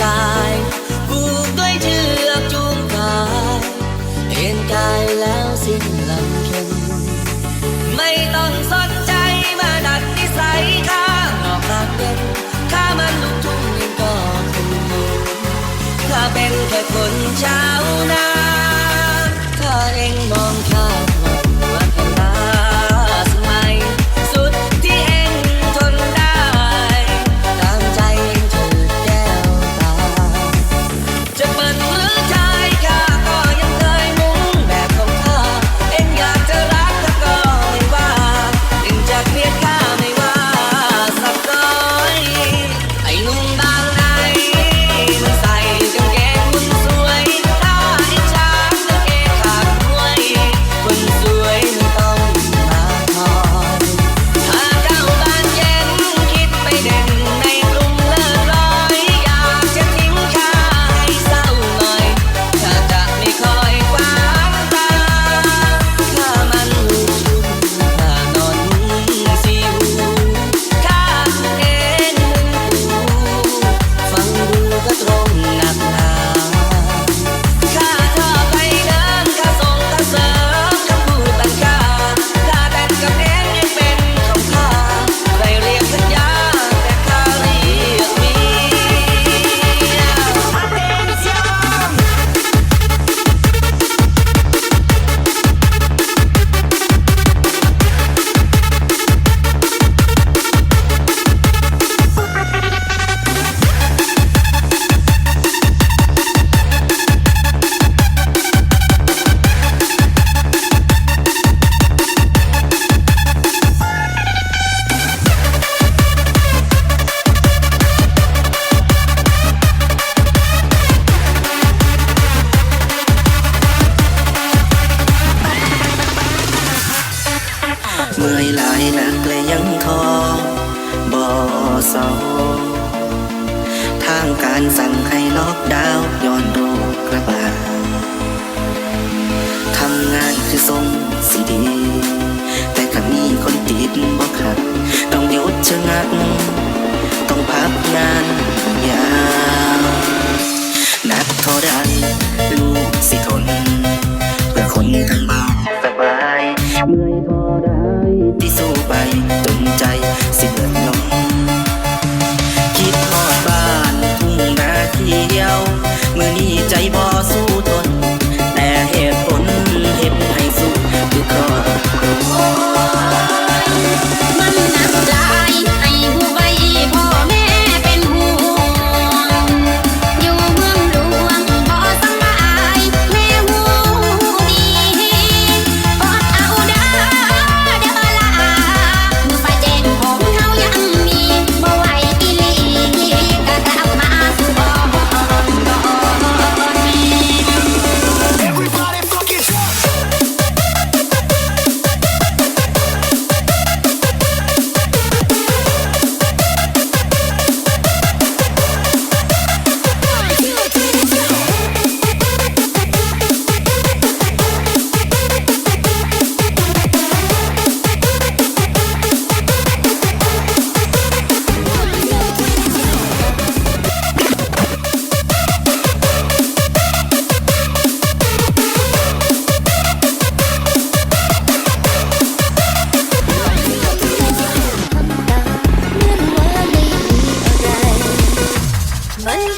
สายผูกด้วยเชือกจูงกายเห็นกายแล้วสิ้นลำเข็มไม่ต้องสนใจมาดัดนิสัยข้านอกรักเป็นข้ามันลุกทุ่งยังก็คือข้าเป็นแค่คนชาวนา สองทางการสั่งให้ล็อกดาว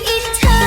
each time